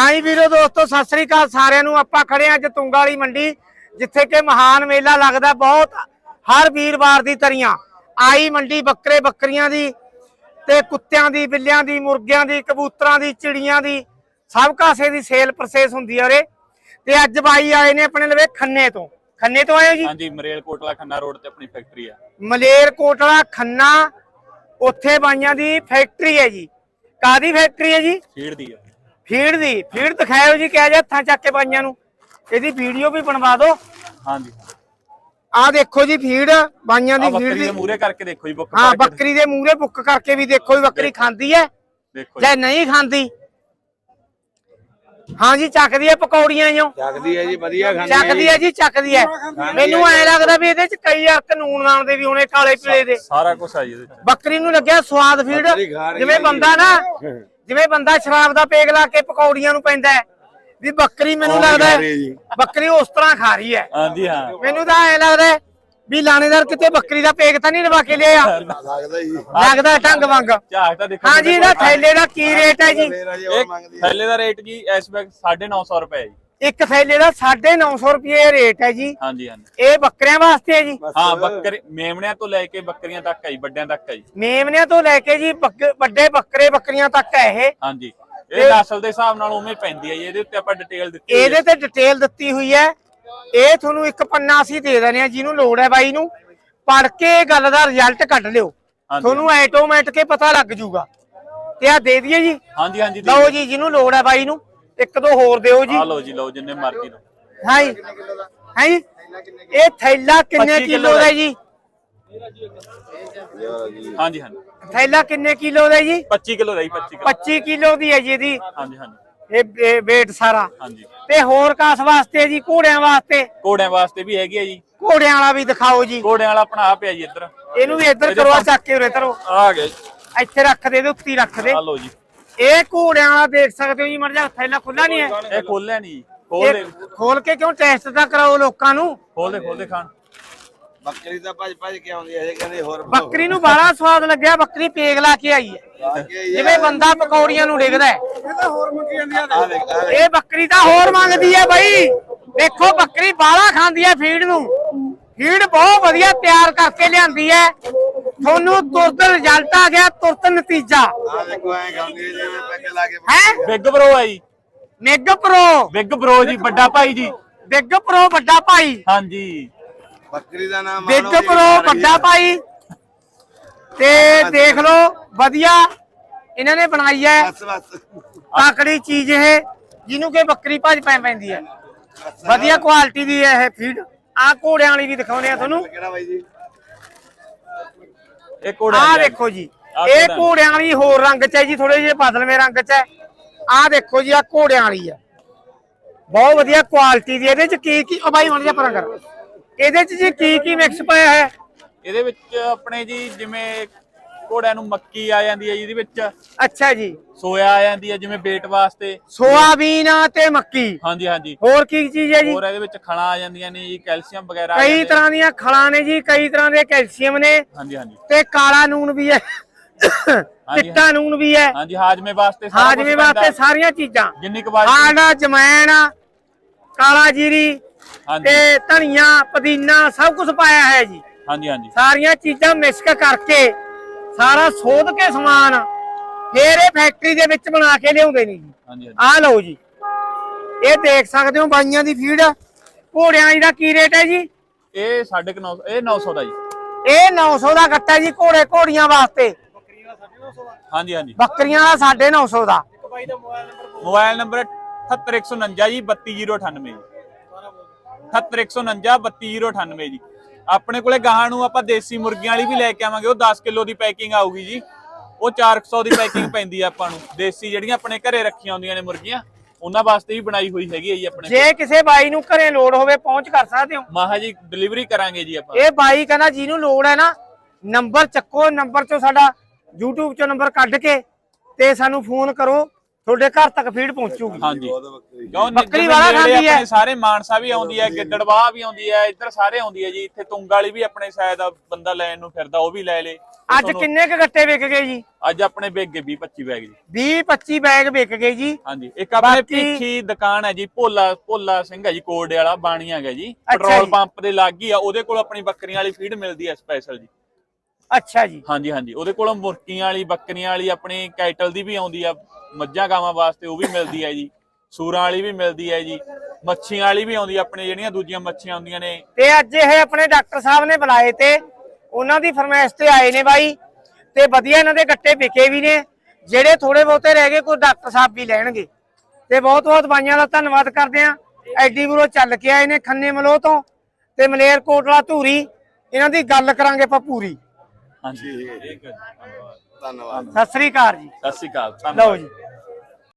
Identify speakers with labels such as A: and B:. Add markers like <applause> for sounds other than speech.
A: ਹਾਂ ਜੀ ਵੀਰੋ ਦੋਸਤੋ ਸਤਿ ਸ੍ਰੀ ਅਕਾਲ ਸਾਰਿਆਂ ਨੂੰ। ਆਪਾਂ ਖੜੇ ਅੱਜ ਤੁੰਗਾ ਵਾਲੀ ਮੰਡੀ ਜਿੱਥੇ ਕਿ ਮਹਾਨ ਮੇਲਾ ਲੱਗਦਾ ਬਹੁਤ ਹਰ ਵੀਰਵਾਰ ਦੀ ਤਰੀਆਂ। ਆਈ ਮੰਡੀ ਬੱਕਰੇ ਬੱਕਰੀਆਂ ਦੀ ਤੇ ਕੁੱਤਿਆਂ ਦੀ ਬਿੱਲਿਆਂ ਦੀ ਮੁਰਗਿਆਂ ਦੀ ਕਬੂਤਰਾਂ ਦੀ ਚਿੜੀਆਂ ਦੀ ਸਭ ਕਾਸੇ ਦੀ ਸੇਲ ਪ੍ਰੋਸੈਸ ਹੁੰਦੀ ਆ ਉਰੇ। ਤੇ ਅੱਜ ਬਾਈ ਆਏ ਨੇ ਆਪਣੇ ਲਵੇ ਖੰਨੇ ਤੋਂ। ਖੰਨੇ ਤੋਂ ਆਏ ਹੋ ਜੀ?
B: ਹਾਂਜੀ ਮਰੇਲ ਕੋਟਲਾ ਖੰਨਾ ਰੋਡ ਤੇ ਆਪਣੀ ਫੈਕਟਰੀ ਆ।
A: ਮਲੇਰ ਕੋਟਲਾ ਖੰਨਾ ਉੱਥੇ ਬਾਈਆਂ ਦੀ ਫੈਕਟਰੀ ਹੈ ਜੀ। ਕਾਦੀ ਫੈਕਟਰੀ ਹੈ ਜੀ?
B: ਫੀਡ ਦੀ ਆ।
A: ਫੀਡ ਦੀ ਫੀਡ ਦਿਖਾਇਓ ਜੀ ਕਿਹਾ ਜੇ ਹੱਥਾਂ ਚੱਕ ਕੇ ਬਾਈਆਂ ਨੂੰ। ਇਹਦੀ ਵੀਡੀਓ ਵੀ ਬਣਵਾ ਦਿਓ।
B: ਹਾਂਜੀ।
A: ਆਹ ਦੇਖੋ ਜੀ ਫੀਡ ਬਾਈਆਂ
B: ਆ
A: ਦੀ ਫੀਡ ਦੀ
B: ਮੂਰੇ ਕਰਕੇ ਦੇਖੋ ਜੀ ਬੁੱਕ
A: ਹਾਂ ਬੱਕਰੀ ਦੇ ਮੂਹਰੇ ਬੁੱਕ ਕਰਕੇ ਵੀ ਦੇਖੋ ਵੀ ਬੱਕਰੀ ਖਾਂਦੀ ਹੈ
B: ਦੇਖੋ
A: ਜਾਂ। ਨਹੀਂ ਖਾਂਦੀ। ਹਾਂ ਜੀ ਚੱਕਦੀ ਹੈ ਪਕੌੜੀਆਂ ਜੋ
C: ਚੱਕਦੀ ਹੈ ਜੀ ਵਧੀਆ ਖਾਂਦੀ
A: ਚੱਕਦੀ ਹੈ ਜੀ ਚੱਕਦੀ ਹੈ। ਮੈਨੂੰ ਐ ਲੱਗਦਾ ਵੀ ਇਹਦੇ ਚ ਕਈ ਅਰਕ ਨੂਨ ਨਾਨ ਦੇ ਵੀ ਹੋਣੇ ਕਾਲੇ ਪੀਲੇ ਦੇ।
B: ਸਾਰਾ ਕੁਝ ਆ ਜੀ ਇਹਦੇ ਚ।
A: ਬੱਕਰੀ ਨੂੰ ਲੱਗਿਆ ਸਵਾਦ ਫੀਡ। ਜਿਵੇਂ। ਬੰਦਾ ਨਾ ਜਿਵੇਂ ਬੰਦਾ ਸ਼ਰਾਬ ਦਾ ਪੇਗ ਲਾ ਕੇ ਪਕੌੜੀਆਂ ਨੂੰ ਪੈਂਦਾ ਹੈ ਵੀ ਬੱਕਰੀ ਮੈਨੂੰ ਲੱਗਦਾ ਹੈ,
C: ਹੈ।
A: ਬੱਕਰੀ ਉਸ ਤਰ੍ਹਾਂ ਖਾ ਰਹੀ ਹੈ।
B: ਹਾਂਜੀ ਹਾਂ।
A: ਮੈਨੂੰ ਤਾਂ ਐ ਲੱਗਦਾ ਹੈ ਵੀ ਲਾਣੇਦਾਰ ਕਿਤੇ ਬੱਕਰੀ ਦਾ ਪੇਗ ਤਾਂ ਨਹੀਂ ਲਵਾ ਕੇ ਲਿਆ।
C: ਲੱਗਦਾ ਜੀ।
A: ਲੱਗਦਾ ਢੰਗ ਵਾਂਗ।
B: ਝਾਕ ਤਾਂ ਦੇਖੋ
A: ਹਾਂ ਜੀ ਇਹਦਾ ਥੈਲੇ ਦਾ ਕੀ ਰੇਟ ਹੈ ਜੀ?
C: ਮੇਰਾ ਜੀ ਉਹ
B: ਇਹ
C: ਮੰਗਦੀ ਹੈ
B: ਥੈਲੇ ਦਾ ਰੇਟ ਜੀ ਇਸ ਵਕਤ 950 ਰੁਪਏ ਜੀ।
A: ਇੱਕ ਥੈਲੇ ਦਾ 950 ਰੁਪਏ ਰੇਟ ਹੈ ਜੀ।
B: ਹਾਂਜੀ ਹਾਂਜੀ।
A: ਇਹ ਬੱਕਰਿਆਂ ਵਾਸਤੇ ਹੈ ਜੀ।
B: ਹਾਂ ਬੱਕਰੇ ਮੇਮਣਿਆਂ ਤੋਂ ਲੈ ਕੇ ਬੱਕਰੀਆਂ ਤੱਕ ਆ ਜੀ ਵੱਡਿਆਂ ਤੱਕ ਆ ਜੀ।
A: ਮੇਮਨਿਆਂ ਤੋਂ ਲੈ ਕੇ ਜੀ ਬੱਕ- ਵੱਡੇ ਬੱਕਰੇ ਬੱਕਰੀਆਂ ਤੱਕ ਹੈ ਇਹ।
B: ਹਾਂਜੀ। ਇਹ ਨਸਲ ਦੇ ਹਿਸਾਬ ਨਾਲ ਉਵੇਂ ਪੈਂਦੀ ਆ ਜੀ ਇਹਦੇ ਉੱਤੇ ਆਪਾਂ ਡਿਟੇਲ ਦਿੱਤੀ ਹੋਈ
A: ਇਹਦੇ ਤੇ ਡਿਟੇਲ ਦਿੱਤੀ ਹੋਈ ਹੈ। ਇਹ ਤੁਹਾਨੂੰ ਇੱਕ ਪੰਨਾ ਅਸੀਂ ਦੇ ਦਨੇ ਆ ਜਿਹਨੂੰ ਲੋੜ ਹੈ ਬਾਈ ਨੂੰ। ਪੜ ਕੇ ਇਹ ਗੱਲ ਦਾ ਰਿਜ਼ਲਟ ਕੱਢ ਲਿਓ।
B: ਹਾਂਜੀ।
A: ਤੁਹਾਨੂੰ ਆਟੋਮੈਟਿਕ ਹੀ ਪਤਾ ਲੱਗ ਜੂਗਾ ਤੇ ਆ ਦੇ ਦਈਏ ਜੀ।
B: ਹਾਂਜੀ ਹਾਂਜੀ
A: ਲਓ ਜੀ ਜਿਹਨੂੰ ਲੋੜ ਹੈ ਬਾਈ ਨੂੰ। ਇੱਕ ਦੋ ਹੋਰ ਦਿਓ ਜੀ।
B: ਆ ਲਓ ਜੀ ਲਓ ਜਿੰਨੇ ਮਰਜ਼ੀ ਲਓ।
A: ਹਾਂ ਜੀ ਹਾਂ ਜੀ ਇਹ ਥੈਲਾ ਕਿੰਨੇ
B: 25
A: ਕਿਲੋ ਦਾ ਜੀ?
B: ਹਾਂਜੀ ਹਾਂਜੀ।
A: ਥੈਲਾ ਕਿੰਨੇ ਕਿਲੋ ਦਾ ਜੀ?
B: 25 ਕਿਲੋ ਦਾ ਜੀ 25 ਕਿਲੋ।
A: 25 ਕਿਲੋ ਦੀ ਹੈ ਜੀ ਇਹਦੀ।
B: ਹਾਂਜੀ ਹਾਂਜੀ।
A: ਇਹ ਇਹ weight ਸਾਰਾ।
B: ਹਾਂਜੀ।
A: ਤੇ ਹੋਰ ਕਾਸ ਵਾਸਤੇ ਜੀ ਘੋੜਿਆਂ ਵਾਸਤੇ?
B: ਘੋੜਿਆਂ ਵਾਸਤੇ ਵੀ ਹੈਗੀ ਆ ਜੀ।
A: ਘੋੜਿਆਂ ਵਾਲਾ ਵੀ ਦਿਖਾਓ ਜੀ।
B: ਘੋੜਿਆਂ ਵਾਲਾ ਆਪਣਾ ਆ ਪਿਆ ਜੀ ਇੱਧਰ।
A: ਇਹਨੂੰ ਵੀ ਇੱਧਰ ਕਰੋ ਆਹ ਚੱਕ ਕੇ ਉਰੇ ਧਰੋ
B: ਆ ਗਿਆ ਜੀ
A: ਇੱਥੇ ਰੱਖ ਦੇ ਇਹਦੇ ਉੱਤੇ ਹੀ ਰੱਖ ਦੇ।
B: ਆ ਲਓ ਜੀ।
A: ਇਹ ਘੋੜਿਆਂ ਵਾਲਾ ਦੇਖ ਸਕਦੇ ਹੋ ਜੀ ਮਰ ਜਾ ਥੈਲਾ ਖੁੱਲਾ ਨਹੀਂ ਹੈ।
B: ਇਹ ਖੋਲਿਆ ਨਹੀਂ ਖੋਲ ਦੇ
A: ਇਹ ਖੋਲ ਕੇ ਕਿਉਂ ਟੈਸਟ ਤਾਂ ਕਰਾਓ ਲੋਕਾਂ ਨੂੰ?
B: ਖੋਲ ਦੇ ਖੋਲ ਦੇ ਖਾਣ।
C: ਬੱਕਰੀ ਤਾਂ ਭੱਜ ਭੱਜ ਕੇ ਆਉਂਦੀ ਹੈ ਇਹ ਕਹਿੰਦੇ ਹੋਰ
A: ਬੱਕਰੀ ਨੂੰ ਬੜਾ ਸਵਾਦ ਲੱਗਿਆ ਬੱਕਰੀ ਪੇਗ ਲਾ ਕੇ ਆਈ ਹੈ। ਜਿਵੇਂ ਬੰਦਾ ਪਕੌੜੀਆਂ ਨੂੰ ਡਿੱਗਦਾ ਹੈ।
C: ਆ ਦੇਖ ਆ ਦੇਖ।
A: ਇਹ ਬੱਕਰੀ ਤਾਂ ਹੋਰ ਮੰਗਦੀ ਹੈ ਬਾਈ। ਦੇਖੋ ਬੱਕਰੀ ਬਾਲਾ ਖਾਂਦੀ ਹੈ ਫੀਡ ਨੂੰ। ਫੀਡ ਬਹੁਤ ਵਧੀਆ ਤਿਆਰ ਕਰਕੇ ਲਿਆਂਦੀ ਹੈ। ਤੁਹਾਨੂੰ ਤੁਰਤ ਰਿਜ਼ਲਟ ਆ ਗਿਆ ਤੁਰਤ ਨਤੀਜਾ।
C: ਆ ਦੇਖੋ ਐ ਖਾਂਦੀ ਹੈ ਜਿਵੇਂ ਪੈਗ ਲਾ ਕੇ
A: ਹੈ?
B: ਬਿਗ ਜੀ।
A: ਨਿੱਗ ਪ੍ਰੋ
B: ਬਿਗ ਬ్రో ਜੀ ਵੱਡਾ ਭਾਈ ਜੀ।
A: ਬਿੱਗ ਪ੍ਰੋ ਵੱਡਾ ਭਾਈ।
B: ਹਾਂਜੀ।
C: ਬੱਕਰੀ ਦਾ ਨਾਮ
A: ਬਿੱਗ
C: ਜੀ।
A: ਪ੍ਰੋ ਵੱਡਾ
C: ਹੈ।
A: ਭਾਈ। ਤੇ ਦੇਖ ਲਓ ਵਧੀਆ। ਇਹਨਾਂ ਨੇ ਬਣਾਈ ਹੈ
C: ਬਸ ਬਸ।
A: ਤਾਕੜੀ ਚੀਜ਼ ਇਹ ਜਿਹਨੂੰ ਕਿ ਬੱਕਰੀ ਭੱਜ ਪੈ ਪੈਂਦੀ ਹੈ। ਵਧੀਆ ਕੁਆਲਿਟੀ ਦੀ ਹੈ ਇਹ ਫੀਡ ਆ ਘੋੜਿਆਂ ਵਾਲੀ ਵੀ ਦਿਖਾਉਣੇ ਆ ਤੁਹਾਨੂੰ।
C: ਕਿਹੜਾ ਬਾਈ ਜੀ?
B: ਇਹ
A: ਆਹ
B: ਜੀ।
A: ਦੇਖੋ ਜੀ
B: ਆਹ
A: ਇਹ
B: ਘੋੜਾ।
A: ਘੋੜਿਆਂ ਵਾਲੀ ਹੋਰ ਰੰਗ ਚ ਹੈ ਜੀ ਥੋੜੇ ਜਿਹੇ ਬਦਲਵੇਂ ਰੰਗ ਚ ਹੈ ਆਹ ਦੇਖੋ ਜੀ ਆ ਘੋੜਿਆਂ ਵਾਲੀ ਹੈ ਬਹੁਤ ਵਧੀਆ ਕੁਆਲਿਟੀ ਦੀ ਇਹਦੇ ਚ ਕੀ ਕੀ ਉਹ ਬਾਈ ਹੁਣ ਜਿਹਾ ਪਰਾਂ ਕਰ ਇਹਦੇ ਚ ਜੀ ਕੀ ਕੀ ਮਿਕਸ ਪਾਇਆ ਹੈ
B: ਇਹਦੇ ਵਿੱਚ ਆਪਣੇ ਜੀ ਜਿਵੇਂ ਘੋੜਿਆਂ ਨੂੰ ਮੱਕੀ ਆ ਜਾਂਦੀ ਹੈ ਜੀ ਇਹਦੇ ਵਿੱਚ
A: ਅੱਛਾ ਜੀ।
B: ਸੋਇਆ ਆ ਜਾਂਦੀ ਹੈ ਜਿਵੇਂ ਵੇਟ ਵਾਸਤੇ।
A: ਸੋਆਬੀਨ ਤੇ ਮੱਕੀ।
B: ਹਾਂਜੀ ਹਾਂਜੀ।
A: ਹੋਰ ਕੀ ਚੀਜ਼ ਹੈ ਜੀ?
B: ਹੋਰ ਇਹਦੇ ਵਿੱਚ ਖਣਾ ਆ ਜਾਂਦੀਆਂ ਨੇ ਜੀ ਕੈਲਸ਼ੀਅਮ ਵਗੈਰਾ
A: ਕਈ। ਤਰ੍ਹਾਂ ਦੀਆਂ ਖਲਾਂ ਨੇ ਜੀ ਕਈ ਤਰ੍ਹਾਂ ਦੇ ਕੈਲਸ਼ੀਅਮ ਨੇ।
B: ਹਾਂਜੀ ਹਾਂਜੀ।
A: ਤੇ ਕਾਲਾ ਨੂਨ ਵੀ ਹੈ। ਚਿੱਟਾ ਨੂਨ ਵੀ ਹੈ।
B: ਹਾਂਜੀ ਹਾਜਮੇ ਵਾਸਤੇ
A: ਹਾਜਮੇ। ਵਾਸਤੇ ਸਾਰੀਆਂ ਚੀਜ਼ਾਂ।
B: ਜਿੰਨੀ ਕੁ
A: ਆੜਾ ਜਮੈਣ ਕਾਲਾ ਜੀਰੀ ਤੇ ਧਨੀਆ ਪੁਦੀਨਾ ਸਭ ਕੁਝ ਪਾਇਆ ਹੈ ਜੀ।
B: ਹਾਂਜੀ ਹਾਂਜੀ।
A: ਸਾਰੀਆਂ ਚੀਜ਼ਾਂ ਮਿਕਸ ਕਰਕੇ ਸਾਰਾ ਸੋਧ ਕੇ ਸਮਾਨ ਫੇਰ ਇਹ ਫੈਕਟਰੀ ਦੇ ਵਿੱਚ ਬਣਾ ਕੇ ਲਿਆਉਂਦੇ ਨੇ ਜੀ।
B: ਹਾਂਜੀ ਹਾਂਜੀ।
A: ਆਹ ਲਓ ਜੀ। ਇਹ ਦੇਖ ਸਕਦੇ ਹੋ ਬਾਈਆਂ ਦੀ ਫੀਡ ਘੋੜਿਆਂ ਦੀ ਦਾ ਕੀ ਰੇਟ ਹੈ ਜੀ?
B: ਇਹ 950 ਇਹ 900 ਦਾ ਜੀ।
A: ਇਹ 900 ਦਾ ਗੱਟਾ ਜੀ ਘੋੜੇ ਘੋੜੀਆਂ ਵਾਸਤੇ।
B: ਹਾਂਜੀ ਹਾਂਜੀ।
A: ਬੱਕਰੀਆਂ ਦਾ 950 ਦਾ।
B: ਮੋਬਾਈਲ ਨੰਬਰ 78149 ਜੀ 32098 ਜੀ। 78149 32098 ਜੀ। ਆਪਣੇ ਕੋਲੇ ਗਾਹਾਂ ਨੂੰ ਆਪਾਂ ਦੇਸੀ ਮੁਰਗੀਆਂ ਵਾਲੀ ਵੀ ਲੈ ਕੇ ਆਵਾਂਗੇ ਉਹ 10 ਕਿਲੋ ਦੀ ਪੈਕਿੰਗ ਆਊਗੀ ਜੀ। ਉਹ 400 ਦੀ ਪੈਕਿੰਗ <coughs> ਪੈਂਦੀ ਆ ਆਪਾਂ ਨੂੰ। ਦੇਸੀ ਜਿਹੜੀਆਂ ਆਪਣੇ ਘਰੇ ਰੱਖੀਆਂ ਹੁੰਦੀਆਂ ਨੇ ਮੁਰਗੀਆਂ ਉਹਨਾਂ ਵਾਸਤੇ ਵੀ ਬਣਾਈ ਹੋਈ ਹੈਗੀ ਹੈ ਜੀ ਆਪਣੇ
A: ਜੇ ਕਿਸੇ ਬਾਈ ਨੂੰ ਘਰੇ ਲੋੜ ਹੋਵੇ ਪਹੁੰਚ ਕਰ ਸਕਦੇ ਹੋ।
B: ਮਾਹਾ ਜੀ ਡਿਲੀਵਰੀ ਕਰਾਂਗੇ ਜੀ ਆਪਾਂ।
A: ਇਹ ਬਾਈ ਕਹਿੰਦਾ ਜਿਹਨੂੰ ਲੋੜ ਹੈ ਨਾ ਨੰਬਰ ਚੱਕੋ ਨੰਬਰ ਚੋਂ ਸਾਡਾ YouTube ਚੋਂ ਨੰਬਰ ਕੱਢ ਕੇ ਤੇ ਸਾਨੂੰ ਫੋਨ ਕਰੋ। ਤੁਹਾਡੇ ਘਰ ਤੱਕ ਫੀਡ ਪਹੁੰਚੂਗੀ।
B: ਹਾਂਜੀ।
C: ਬੱਕਰੀ
B: ਕਿਉਂ
A: ਬੱਕਰੀ
B: ਜਿਵੇਂ
A: ਵਾਲਾ ਖਾਂਦੀ ਹੈ।
B: ਸਾਰੇ ਮਾਨਸਾ ਵੀ ਆਉਂਦੀ ਹੈ ਗਿੱਦੜਵਾਹ ਵੀ ਆਉਂਦੀ ਹੈ ਇੱਧਰ ਸਾਰੇ ਆਉਂਦੀ ਹੈ ਜੀ। ਇੱਥੇ ਤੁੰਗ ਵਾਲੀ ਵੀ ਆਪਣੇ ਸ਼ਾਇਦ ਬੰਦਾ ਲੈਣ ਨੂੰ ਫਿਰਦਾ ਉਹ ਵੀ ਲੈ ਲੇ।
A: ਅੱਜ ਕਿੰਨੇ ਕ ਗੱਟੇ ਵਿਕ ਗਏ ਜੀ?
B: ਅੱਜ ਆਪਣੇ ਵੇਗੇ 20 25 ਬੈਗ ਜੀ।
A: 20 25 ਬੈਗ ਵਿਕ ਗਏ ਜੀ।
B: ਹਾਂਜੀ ਇੱਕ ਆਪਣੇ ਭੀਖੀ ਦੁਕਾਨ ਹੈ ਜੀ ਭੋਲਾ ਭੋਲਾ ਸਿੰਘ ਹੈ ਜੀ ਕੋਡੇ ਵਾਲਾ ਬਾਣੀ ਹੈਗਾ ਜੀ। ਪੈਟਰੋਲ। ਪੰਪ ਦੇ ਲਾਗੇ ਹੀ ਆ ਉਹਦੇ ਕੋਲ ਆਪਣੀ ਬੱਕਰੀਆਂ ਵਾਲੀ ਫੀਡ ਮਿਲਦੀ ਹੈ ਸਪੈਸ਼ਲ ਜੀ।
A: ਅੱਛਾ ਜੀ।
B: ਹਾਂਜੀ ਹਾਂਜੀ ਉਹਦੇ ਕੋਲ ਮੁਰਕੀਆਂ ਵਾਲੀ ਬੱਕਰੀਆਂ ਵਾਲੀ ਆਪਣੀ ਕੈਟਲ ਦੀ ਵੀ ਆਉਂਦੀ ਆ ਮੱਝਾਂ ਗਾਵਾਂ ਵਾਸਤੇ ਉਹ ਵੀ ਮਿਲਦੀ ਹੈ ਜੀ ਸੂਰਾਂ ਵਾਲੀ ਵੀ ਮਿਲਦੀ ਹੈ ਜੀ ਮੱਛੀਆਂ ਵਾਲੀ ਵੀ ਆਉਂਦੀ ਆਪਣੇ ਜਿਹੜੀਆਂ ਦੂਜੀਆਂ ਮੱਛੀਆਂ ਆਉਂਦੀਆਂ ਨੇ।
A: ਤੇ ਅੱਜ ਇਹ ਆਪਣੇ ਡਾਕਟਰ ਸਾਹਿਬ ਨੇ ਬੁਲਾਏ ਤੇ ਉਹਨਾਂ ਦੀ ਫਰਮਾਇਸ਼ ਤੇ ਆਏ ਨੇ ਬਾਈ ਤੇ ਵਧੀਆ ਇਹਨਾਂ ਦੇ ਗੱਟੇ ਵਿਕੇ ਵੀ ਨੇ ਜਿਹੜੇ ਥੋੜੇ ਬਹੁਤੇ ਰਹਿ ਗਏ ਕੋਈ ਡਾਕਟਰ ਸਾਹਿਬ ਵੀ ਲੈਣਗੇ। ਤੇ ਬਹੁਤ ਬਹੁਤ ਬਾਈਆਂ ਦਾ ਧੰਨਵਾਦ ਕਰਦੇ ਆ ਐਡੀ ਦੂਰੋਂ ਚੱਲ ਕੇ ਆਏ ਨੇ ਖੰਨੇ ਮਲੋਹ ਤੋਂ ਤੇ ਮਲੇਰ ਕੋਟਲਾ ਧੂਰੀ ਇਹਨਾਂ ਦੀ ਗੱਲ ਕਰਾਂਗੇ ਆਪਾਂ ਪੂਰੀ।
B: ਹਾਂਜੀ। ਠੀਕ ਹੈ ਜੀ ਧੰਨਵਾਦ।
C: ਧੰਨਵਾਦ।
A: ਸਤਿ ਸ੍ਰੀ ਅਕਾਲ ਜੀ।
B: ਸਤਿ ਸ਼੍ਰੀ ਅਕਾਲ।
A: ਲਓ ਜੀ।